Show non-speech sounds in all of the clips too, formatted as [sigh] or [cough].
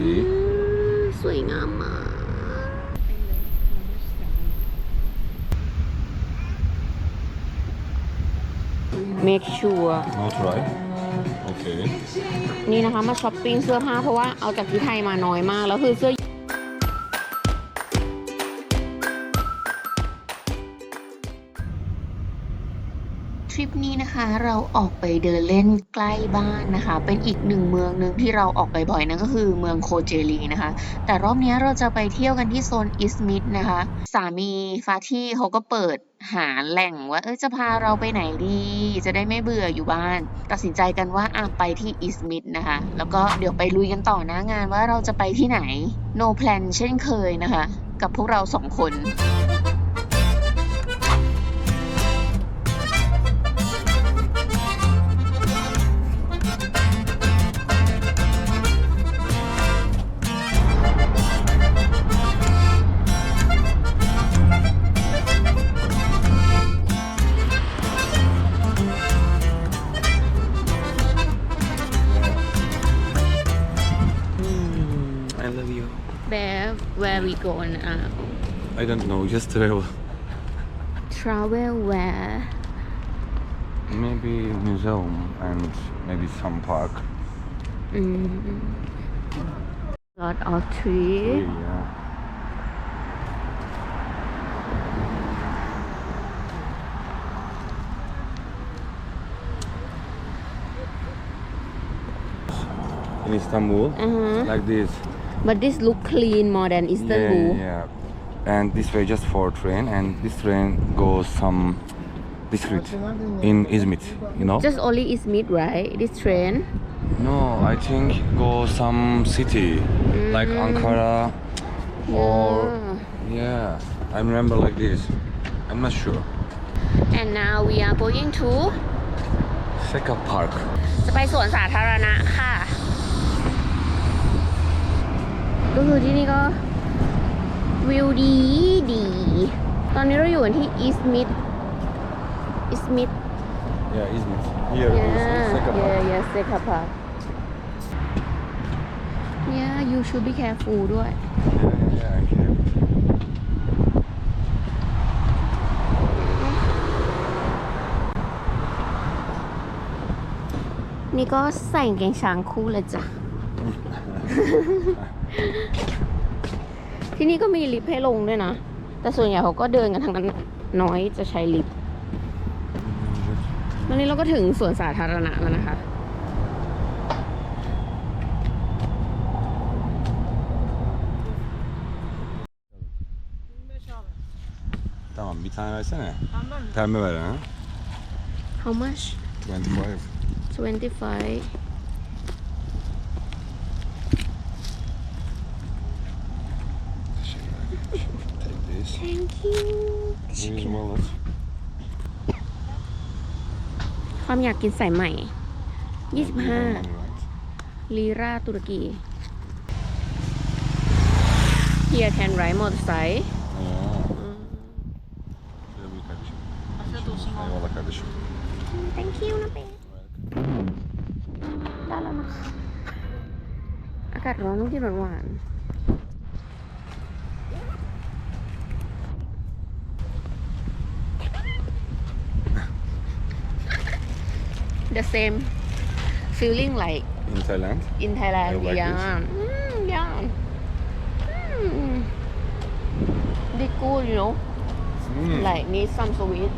See? สวยงามมาก make sure Not right. Okay. นี่นะคะมาช้อปปิ้งเสื้อผ้าเพราะว่าเอาจากที่ไทยมาน้อยมาก แล้วคือเสื้อ ปนี้นะคะเราออกไปเดินเล่นใกล้บ้านนะคะ เป็นอีกหนึ่งเมืองหนึ่งที่เราออกไปบ่อยนั่นก็คือเมืองโคเจลีนะคะ แต่รอบนี้เราจะไปเที่ยวกันที่โซนอิสมิดนะคะ สามีฟาที่เขาก็เปิดหาแหล่งว่าเออจะพาเราไปไหนดี จะได้ไม่เบื่ออยู่บ้าน ตัดสินใจกันว่าอะไปที่อิสมิดนะคะ แล้วก็เดี๋ยวไปลุยกันต่อนะงานว่าเราจะไปที่ไหน no plan เช่นเคยนะคะ กับพวกเราสองคน where we go now I don't know. Just travel. travel where Maybe museum and maybe some park. mm. lot of tree Yeah. In Istanbul, uh-huh. like this. but this look clean more than Istanbul Yeah, yeah. And this way just for train, and this train goes some district in Izmit. You know? just only Izmit right this train No, I think go some city like Ankara or Yeah. yeah. I remember like this. I'm not sure. and now we are going to Seka Park. จะไปสวนสาธารณะค่ะ ก็คือที่นี่ก็วิวดีดี ตอนนี้เราอยู่กันที่อีสมิดอีสมิด Yeah, Izmit. Here yeah is Seka Park. yeah yeah Seka Park yeah you should be careful ด้วย Yeah, yeah, yeah. I'm here. นี่ก็ใส่กางเกงช้างคู่เลยจ้ะ ที่นี่ก็มีลิฟต์ให้ลงด้วยนะ แต่ส่วนใหญ่เขาก็เดินกันทางนั้น น้อยจะใช้ลิฟต์วันนี้เราก็ถึงสวนสาธารณะแล้วนะคะ Tamam bir tane versene. Pembe ver ha. how much 25. 25 Take this. thank you Here's wallet. ความอยากกินสายใหม่ Money, 25 right? ลีราตุรกี Here can ride motorcycle Ya. Şöyle buyur kardeşim. Eyvallah kardeşim. thank you นะเป๊ได้แล้วนะคะอากาศร้อนต้องกินหวานๆ the same feeling like In Thailand. in Thailand You like yeah mm, yeah mm. they good you know Mm. like need some sweet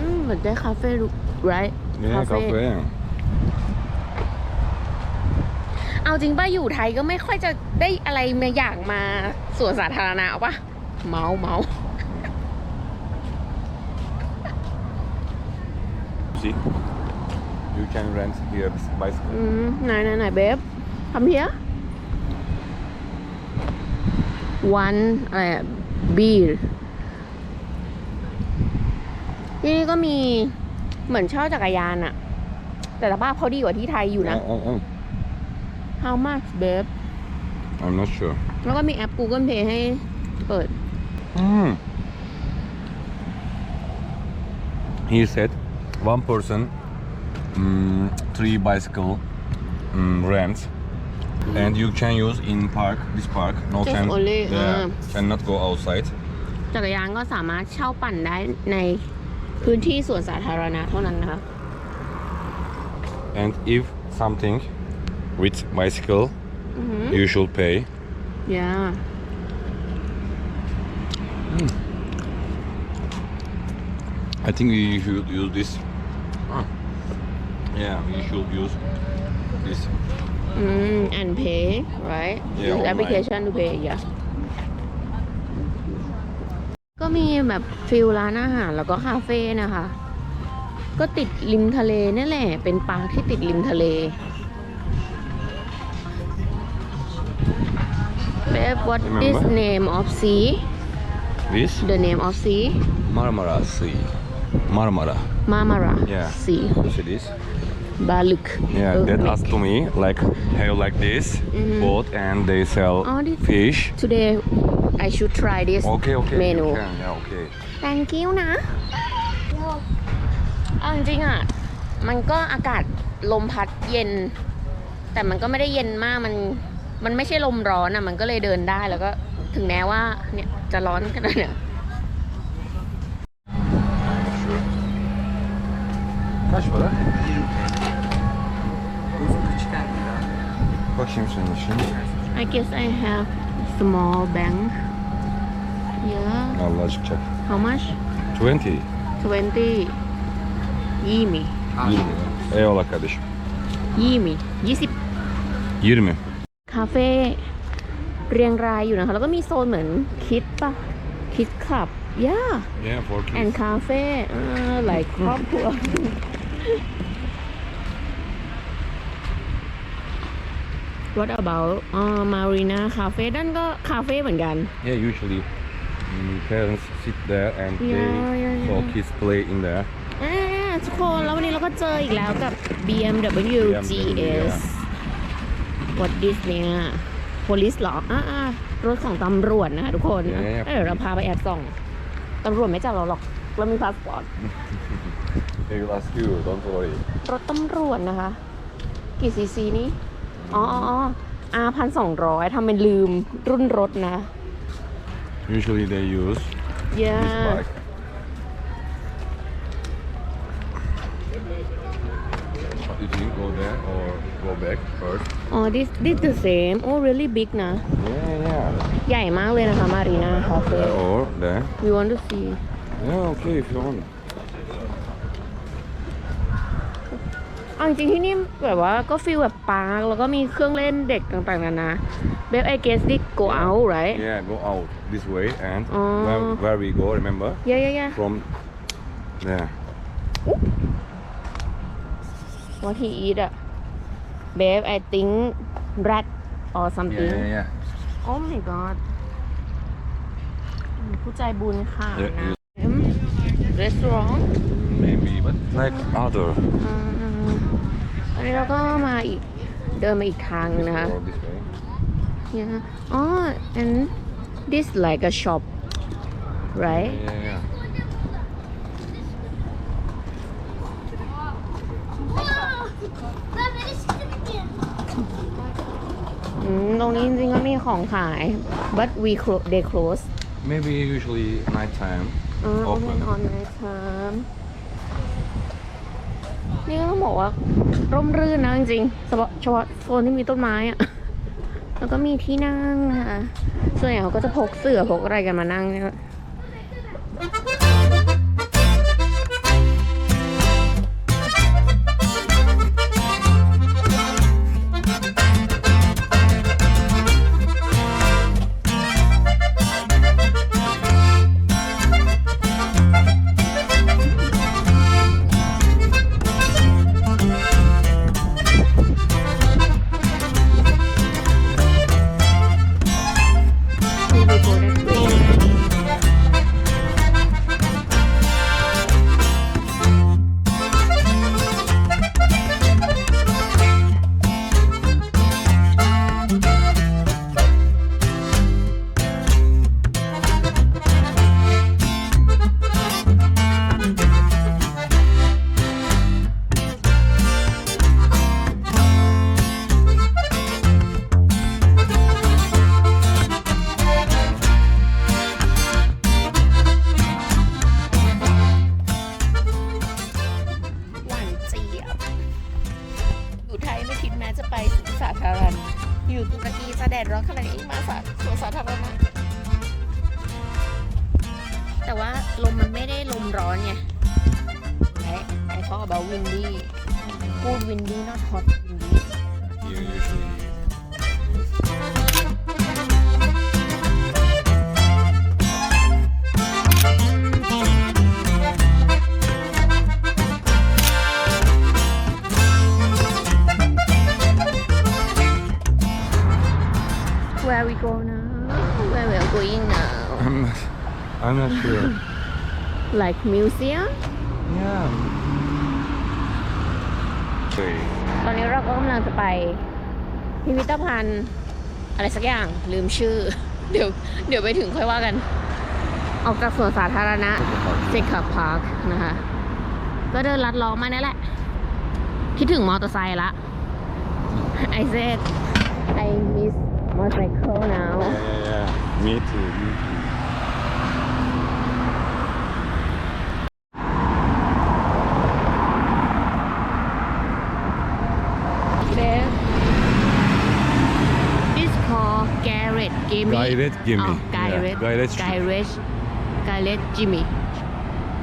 mm, but that cafe look right Yeah, cafe. เอาจริงป่ะอยู่ไทยก็ไม่ค่อยจะได้อะไรมาอย่างมาสวนสาธารณะปะเมาเมา See? You can rent here bicycle. อืมไหนไหนไหนเบฟทำเพีย one อะไรอะ beer ที่นี่ก็มีเหมือนเช่าจักรยานอะแต่สภาพเขาดีกว่าที่ไทยอยู่นะ Oh, oh, oh. how much เบฟ I'm not sure. แล้วก็มีแอป Google Pay ให้เปิด Mm. He said one person mm, three bicycle mm, rent and you can use in park this park no Just can only, yeah, uh, cannot go outside จักรยานก็สามารถเช่าปั่นได้ในพื้นที่สวนสาธารณะเท่านั้นนะคะ and if something with bicycle อือหือ you should pay yeah I think you should use this Ah. yeah you should use this อืม and pay right Yeah, use online. application to pay yeah ก็มีแบบฟิลร้านอาหารแล้วก็คาเฟ่นะคะ ก็ติดริมทะเลนี่แหละ เป็นปาร์คที่ติดริมทะเล Babe what is Remember? name of sea this the name of sea Marmara Sea Marmara Marmara Yeah. Sea you see this Baluk Yeah, that Baluk. asked to me like have like this Mhm. boat and they sell Oh, this- fish. today I should try this Okay, okay. menu You can, yeah, okay. thank you นะเอาจริงๆอะมันก็อากาศลมพัดเย็น แต่มันก็ไม่ได้เย็นมากมันมันไม่ใช่ลมร้อนอะ มันก็เลยเดินได้แล้วก็ถึงแม้ว่าเนี่ยจะร้อนขนาดเนี่ย Kaç para? Bakayım senin için. I guess I have small bank yeah Allah çıkacak. how much 20. 20ยี่หมี 20. Eyvallah kardeşim. ยี่หมียี่สิบ 20. คาเฟ่เรียงรายอยู่นะคะ แล้วก็มีโซนเหมือนคิดปะคิดคลับ ย่า Yeah, for kids. แอนคาเฟ่หลายครอบครัว [laughs] What about อ่า Marina Cafe นั่นก็คาเฟ่เหมือนกัน Yeah, usually mm, parents sit there and Yeah, they yeah, so yeah. kids play in there. อ่าทุกคนแล้ววันนี้เราก็เจออีกแล้วกับ BMW GS What this เนี่ย police เหรออ่ารถของตำรวจนะคะทุกคน Yeah, yeah, เดี๋ยวเราพาไปแอบส่องตำรวจไม่จับเราหรอก เรามีพาสปอร์ต They will ask you, don't worry. รถตำรวจนะคะ กี่ซีซีนี่ อ๋ออ๋ออ๋อ R พันสองร้อยทำเป็นลืมรุ่นรถนะ Usually they use this yeah bike. What do you think? Go there or go back first? อ๋อ this this the same oh really big นะ Yeah, yeah. ใหญ่มากเลยนะคะมารีนาคาเฟ่ There or there. we want to see Yeah, okay, if you want. เอาจริงๆที่นี่แบบว่าก็ฟีลแบบปาร์คแล้วก็มีเครื่องเล่นเด็กต่างๆนานา Babe I guess this go out right Yeah, go out this way and Oh. where, where we go, remember? yeah yeah yeah From there. what he eat อะ Babe I think rat or something Yeah, yeah, yeah. oh my god ผู้ใจบุญค่ะ Yeah, นะ yeah. restaurant Maybe, but like other. อืมอั นนี้เราก็มาอีกเดินมาอีกทางนึงนะคะ Or this way. yeah oh and this like a shop right Yeah, yeah, yeah. Ben beni siktir อืมตรงนี้จริงๆก็มีของขาย but we clo- they close Maybe usually night time. อ่า Open. open on night time นี่ก็ต้องบอกว่า ร่มรื่นนะจริงๆเฉพาะเฉพาะโซนที่มีต้นไม้อะแล้วก็มีที่นั่งนะคะส่วนใหญ่เขาก็จะพกเสื่อพกอะไรกันมานั่ง where we go now where we are going now I'm not, I'm not sure. like museum yeah. Okay. ตอนนี้เราก็กำลังจะไปพิพิธภัณฑ์อะไรสักอย่างลืมชื่อ เดี๋ยวเดี๋ยวไปถึงค่อยว่ากัน ออกจากสวนสาธารณะเซคับพาร์คนะคะ ก็เดินลัดล้อมาเนี่ยแหละ คิดถึงมอเตอร์ไซค์ละ I said I miss motorcycle now Yeah, yeah, yeah. Me too. Me too. There This called Garrett Gimme Gayret Gimme. Oh, Garrett Yeah, Gayret Street. Garrett Garrett Jimmy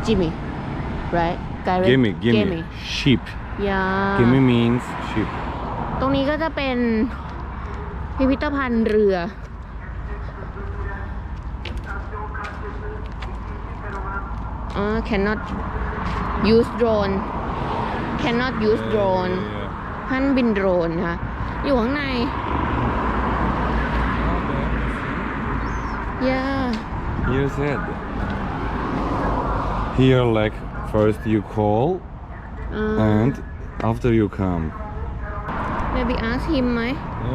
Jimmy right Garrett Gimme, gimme. Gimme Sheep. yeah Gimme means sheep. ตรงนี้ก็จะเป็น พิพิธภัณฑ์เรืออ่า cannot use drone cannot use drone ท่านบินโดรนค่ะ อยู่ข้างใน yeah You said. Here, like, first you call อ่า and after you come. maybe ask him ไหม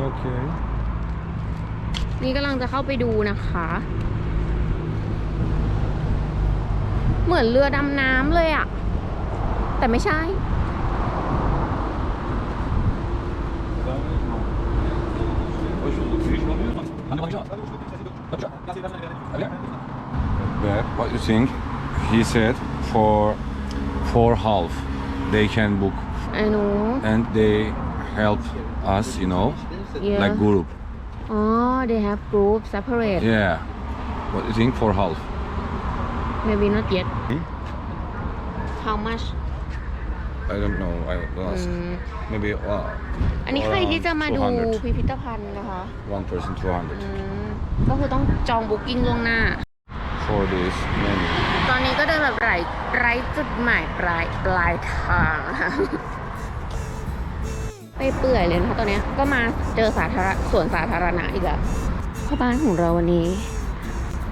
Okay. นี่กำลังจะเข้าไปดูนะคะ เหมือนเรือดำน้ำเลยอะแต่ไม่ใช่ But what you think? He said for for half they can book ไอ้หนู and they help us, you know, yeah like group. อ๋อ they have group separate Yeah. What you think for half? maybe not yet Hmm? how much I don't know. I will ask. อืม Maybe uh, อันนี้ใครที่จะมาดู 200. พิพิธภัณฑ์นะคะ one person two อื hundred มก็คือต้องจองบุ๊กิ้งล่วงหน้า for this menu. ตอนนี้ก็เดินแบบไร้ไร้จุดหมายปลายปลายทางนะคะ ไปเปื่อยเลยนะคะตอนนี้ก็มาเจอสาธารณสวนสาธารณะอีกแล้วพ่อบ้านของเราวันนี้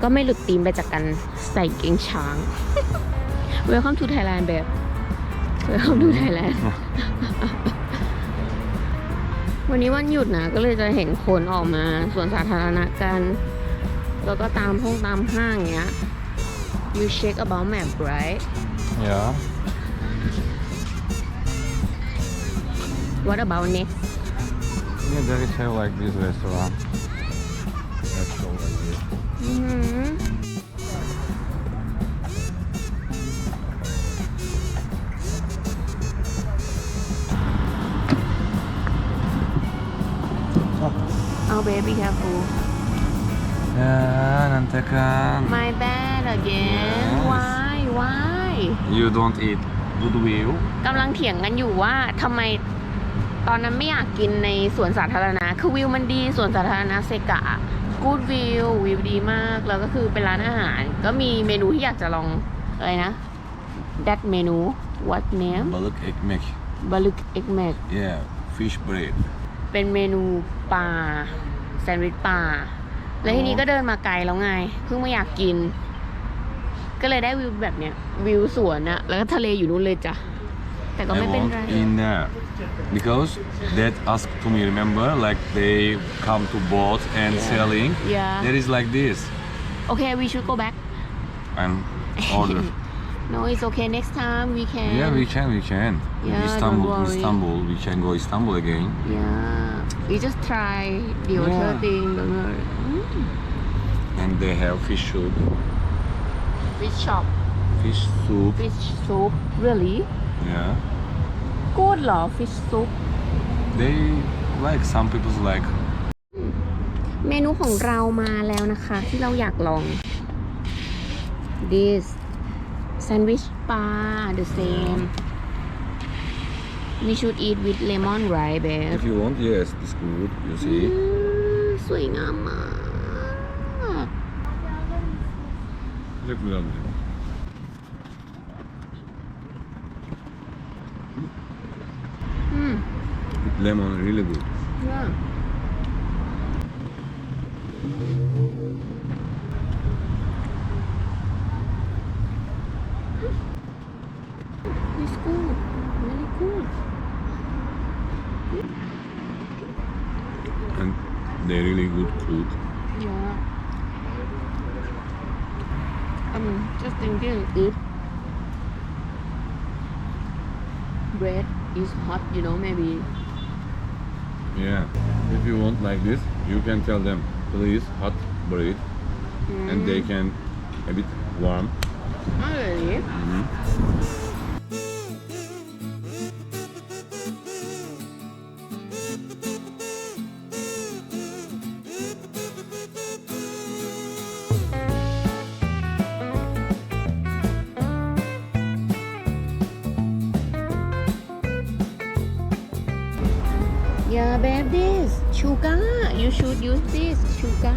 ก็ไม่หลุดตีมไปจากกันใส่เกงช้าง Welcome to Thailand แบบ Welcome to Thailand วันนี้วันหยุดนะก็เลยจะเห็นคนออกมาสวนสาธารณะกัน แล้วก็ตามห้องตามห้างอย่างเงี้ย you check about map right Yeah. What about next Yeah, there is have like this restaurant. Let's go like this. อือหือเอา baby careful Yeah, Nantakan. my bad again Yes. why why You don't eat goodwill. กำลังเถียงกันอยู่ว่าทำไม ตอนนั้นไม่อยากกินในสวนสาธารณะ คือวิวมันดีสวนสาธารณะเซกะกูดวิววิวดีมาก แล้วก็คือเป็นร้านอาหาร ก็มีเมนูที่อยากจะลองอะไรนะ that เมนู what name Balık ekmek. บาลึกเอ็กแมก Yeah, fish bread. เป็นเมนูปลาแซนด์วิชปลาแล้วทีนี้ก็เดินมาไกลแล้วไง เพิ่งมาอยากกิน ก็เลยได้วิวแบบเนี้ย วิวสวนอะแล้วก็ทะเลอยู่นู่นเลยจ้ะ แต่ก็ I ไม่เป็น want ไร in there because that asked to me. Remember, like they come to boat and selling. Yeah. There is like this โอเค we should go back and [laughs] order. no it's okay next time we can yeah, we can, we can. Yeah, Istanbul, don't worry. Istanbul. We can go Istanbul again. yeah we just try the other Yeah. thing don't worry Mm. And they have fish soup. fish shop Fish soup. fish soup really Yeah. good เหรอ fish soup they like some people's like เมนูของเรามาแล้วนะคะ ที่เราอยากลอง this sandwich bar the same we should eat with lemon right bear if you want yes it's good you อื see มสวยงามมาก Look lovely Mm, lemon really good yeah. It's good. Really cool. and they're really good cook Yeah. I'm um, just thinking if bread is hot, you know, maybe. Like this. You can tell them please hot bread and they can a bit warm. Not really. Mhm. Yeah, babe, this sugar. You should use this sugar.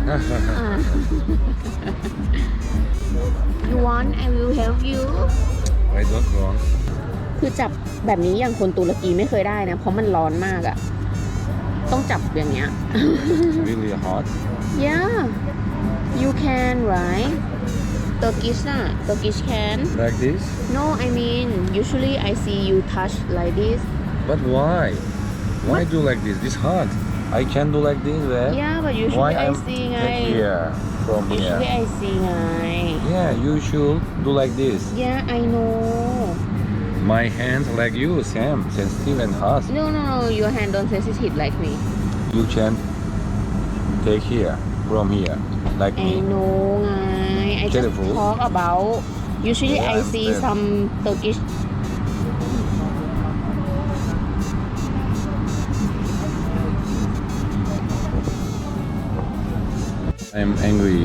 you want? I will help you. I don't want คือจับแบบนี้อย่างคนตุรกีไม่เคยได้นะ เพราะมันร้อนมากอะต้องจับอย่างเงี้ย really hot yeah you can right Turkish อะ Turkish can like this no I mean usually I see you touch like this but why why do like this this hot I can do like this eh? yeah but why usually I I'm see ไง take here from usually here I see ไง yeah you should do like this yeah I know my hands like you same sensitive and hot no no no your hand don't sensitive like me you can take here from here like I me know ไง I just Careful. talk about usually Yeah, I see understand. some Turkish I'm angry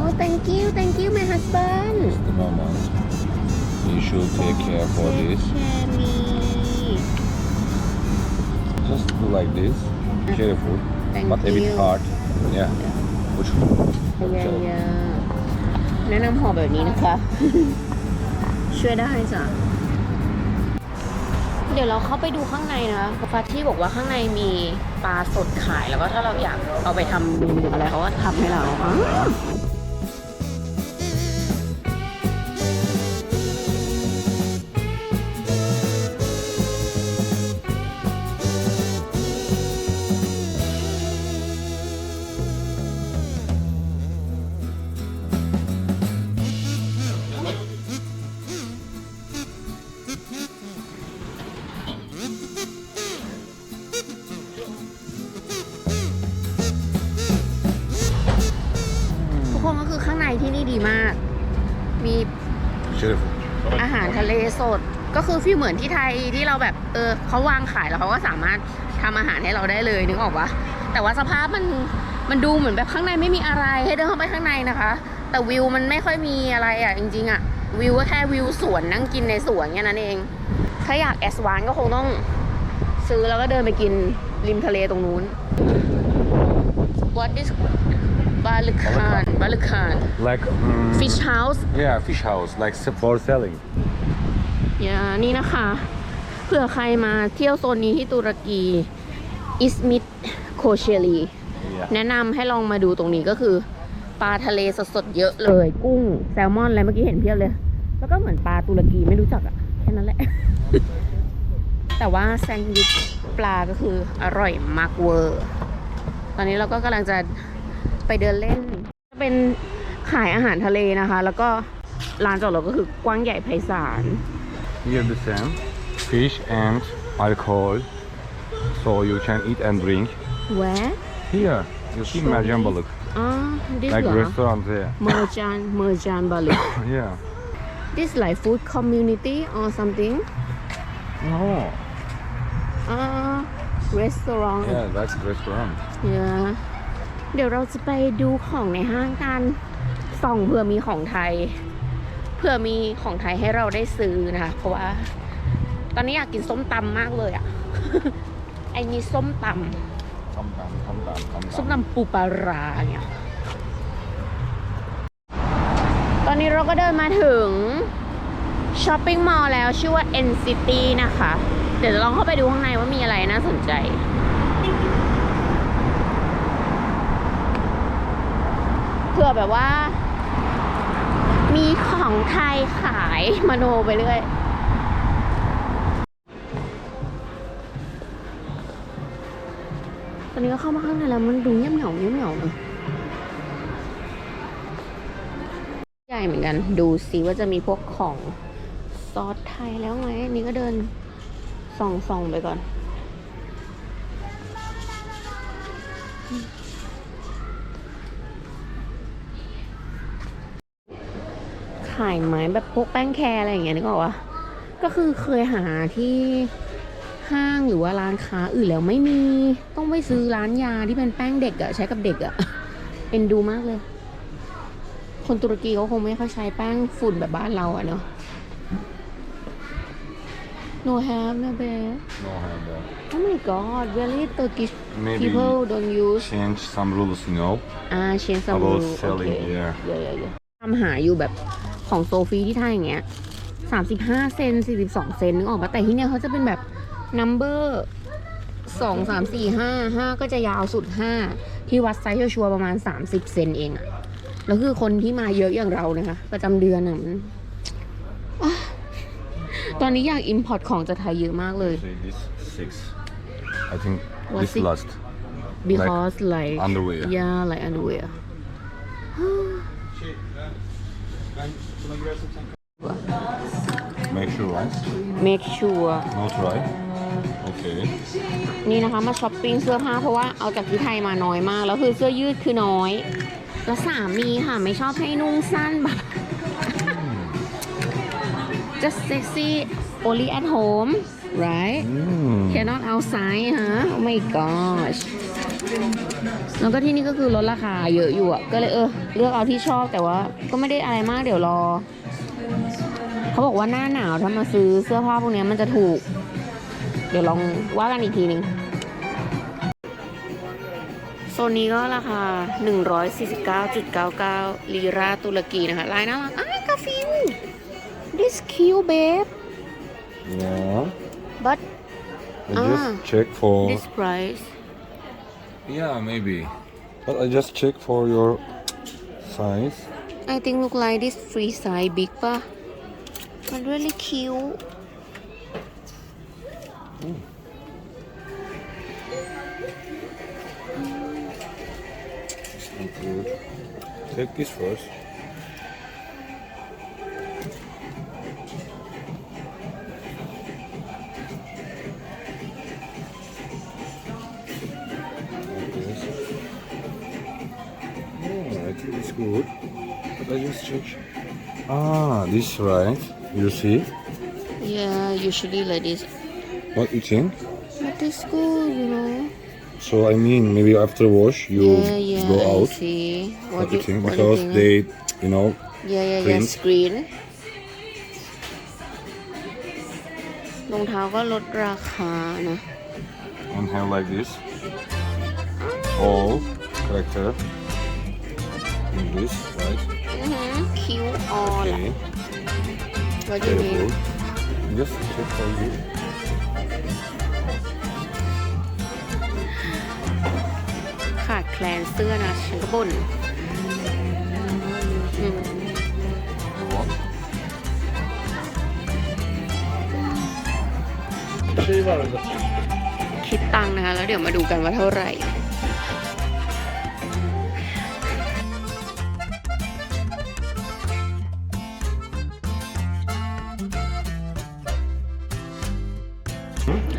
oh thank you thank you my husband just a moment you should take care for Take this care me. just do like this careful Thank but a bit you. hard yeah push [laughs] เยอะๆแนะนำห่อแบบนี้นะคะ ช่วยได้จ้ะ เ ดี๋ยวเราเข้าไปดูข้างในนะคะฟาที่บอกว่าข้างในมีปลาสดขายแล้วก็ถ้าเราอยากเอาไปทำเมนูอะไรเขาก็ทำให้เรา คือฟีลเหมือนที่ไทยที่เราแบบเออเขาวางขายแล้วเขาก็สามารถทำอาหารให้เราได้เลยนึกออกปะแต่ว่าสภาพมันมันดูเหมือนแบบข้างในไม่มีอะไรให้เดินเข้าไปข้างในนะคะ แต่วิวมันไม่ค่อยมีอะไรอะจริงๆอะวิวก็แค่วิวสวนนั่งกินในสวนแค่นั้นเอง ถ้าอยากแอสวานก็คงต้องซื้อแล้วก็เดินไปกินริมทะเลตรงนู้น What is บาลุคานบาลุคาน like mm, Fish House yeah fish house like for selling อย่านี่นะคะเผื่อใครมาเที่ยวโซนนี้ที่ตุรกีอิสมิดโคเชลี yeah แนะนำให้ลองมาดูตรงนี้ก็คือ ปลาทะเลสดๆเยอะเลย กุ้งแซลมอนอะไรเมื่อกี้เห็นเพียบเลย แล้วก็เหมือนปลาตุรกีไม่รู้จักอะแค่นั้นแหละ แต่ว่าแซนด์วิชปลาก็คืออร่อยมากเวอร์ตอนนี้เราก็กำลังจะไปเดินเล่น เป็นขายอาหารทะเลนะคะ แล้วก็ร้านจอดรถก็คือกว้างใหญ่ไพศาล here the same fish and alcohol so you can eat and drink Where here you see Show mercan me. balık อ๋อ this like เหรอ restaurant there เมอร์จานเมอร์จานบาลิ yeah this like food community or something no อ่า restaurant Yeah, that's restaurant. เดี๋ยวเดี๋ยวเราจะไปดูของในห้างกันส่องเผื่อมีของไทย เผื่อมีของไทยให้เราได้ซื้อนะคะเพราะว่า ตอนนี้อยากกินส้มตำมากเลยอะ่ะไอ้นี่ส้มต Come down, come down, come ำส้ม down. ตำปูปลาร้าเนี่ยตอนนี้เราก็เดินมาถึงช้อปปิ้งมอลล์แล้วชื่อว่า N City นะคะ เดี๋ยวจะลองเข้าไปดูข้างในว่ามีอะไรน่าสนใจเผื่อแบบว่า มีของไทยขายมโนไปเรื่อยตอนนี้ก็เข้ามาข้างในแล้วมันดูเงียบเหงาเงียบเหงาเนอะใหญ่เหมือนกัน ดูสิว่าจะมีพวกของซอสไทยแล้วไหมนนี้ก็เดินส่องส่องๆไปก่อนายไหมแบบพวกแป้งแคร์อะไรอย่างเงี้ยนึกออกปะก็คือเคยหาที่ห้างหรือว่าร้านค้าอื่นแล้วไม่มีต้องไปซื้อร้านยาที่เป็นแป้งเด็กอะใช้กับเด็กอะเอ็นดูมากเลย คนตุรกีเขาคงไม่ค่อยใช้แป้งฝุ่นแบบบ้านเราอะเนาะ No have no bear No have that. Oh my god really Turkish Maybe people don't use change some rules, you know? อ่าเชนซัม About รู selling, yeah. เยอะๆทำหาอยู่แบบ ของโซฟีที่ไทยอย่างเงี้ยสามสิบห้าเซนสี่สิบสองเซนนึกออกปะแต่ที่เนี่ยเขาจะเป็นแบบนัมเบอร์สองสามสี่ห้าห้าก็จะยาวสุดห้าที่วัดไซส์ชัวร์ๆประมาณสามสิบเซนเองอะแล้วคือคนที่มาเยอะอย่างเรานะคะ ประจำเดือนอะมันอะตอนนี้อยากอิมพอร์ตของจากไทยเยอะมากเลย Say this six. I think What's this it? last. because like underwear. yeah like underwear Make sure, right? make sure Not right. Okay. นี่นะคะมาช้อปปิ้งเสื้อผ้าเพราะว่าเอาจากที่ไทยมาน้อยมาก แล้วคือเสื้อยืดคือน้อย แล้วสามีค่ะไม่ชอบให้นุ่งสั้นแบบ just sexy only at home right Mm. cannot outside ฮะ oh my gosh แล้วก็ที่นี่ก็คือลดราคาเยอะอยู่อะก็เลยเออ เลือกเอาที่ชอบแต่ว่า ก็ไม่ได้อะไรมากเดี๋ยวรอ เขาบอกว่าหน้าหนาวถ้ามาซื้อเสื้อผ้าพวกเนี้ยมันจะถูก เดี๋ยวลองว่ากันอีกทีหนึ่งโซนนี้ก็ราคา 149.99ลีราตุรกีนะคะ ลายน่ารักอ้ากาฟิน this cute babe Yeah. but I Ah. just check for. this price Yeah, maybe. But I just check for your size. I think look like this free size big pa. But really cute. Mm. Take this first. check. Ah, this right. You see? yeah usually like this What you think? but this good you know So I mean, maybe after wash you yeah yeah go I out. see What, you think? what Because think? they, you know, yeah yeah yeah print. screen รองเท้าก็ลดราคานะ and have like this. All character. In QR ล่ะ Okay. what do you Very mean good. Just check for you. ขาดแคลนเสื้อนะฉันก็บ่นอืม You want? คิดตังค์นะคะ แล้วเดี๋ยวมาดูกันว่าเท่าไหร่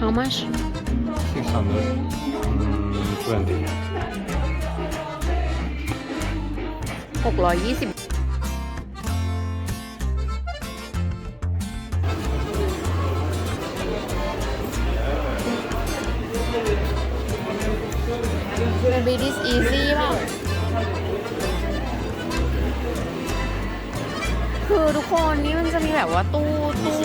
How much? 600, 20. 620. 620 Belize easy ป่ะ คือทุกคนนี่มันจะมีแบบว่าตู้ตู้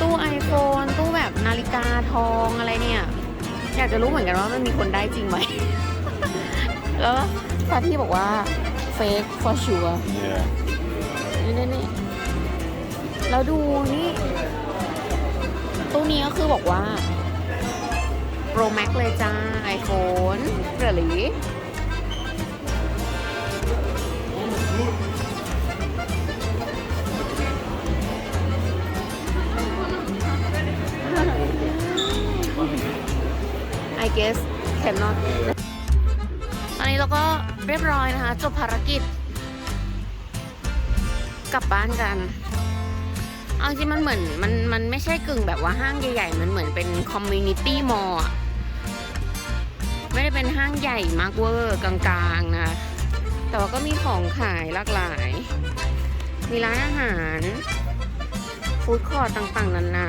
ตู้ไอโฟนตู้แบบนาฬิกาทองอะไรเนี่ย อยากจะรู้เหมือนกันว่ามันมีคนได้จริงไหม แล้วฟาที่บอกว่า fake for sure Yeah. นี่นี่นี่แล้วดูนี่ ตู้นี้ก็คือบอกว่า Pro Max เลยจ้า iPhone เรอ guess cannot ตอนนี้เราก็เรียบร้อยนะคะ จบภารกิจ กลับบ้านกันเอาจริงมันเหมือนมันมันไม่ใช่กึ่งแบบว่าห้างใหญ่ๆ มันเหมือนเป็นคอมมูนิตี้มอลล์ไม่ได้เป็นห้างใหญ่มากเวอร์กลางๆนะ แต่ว่าก็มีของขายหลากหลาย มีร้านอาหาร ฟู้ดคอร์ตต่างๆ นานา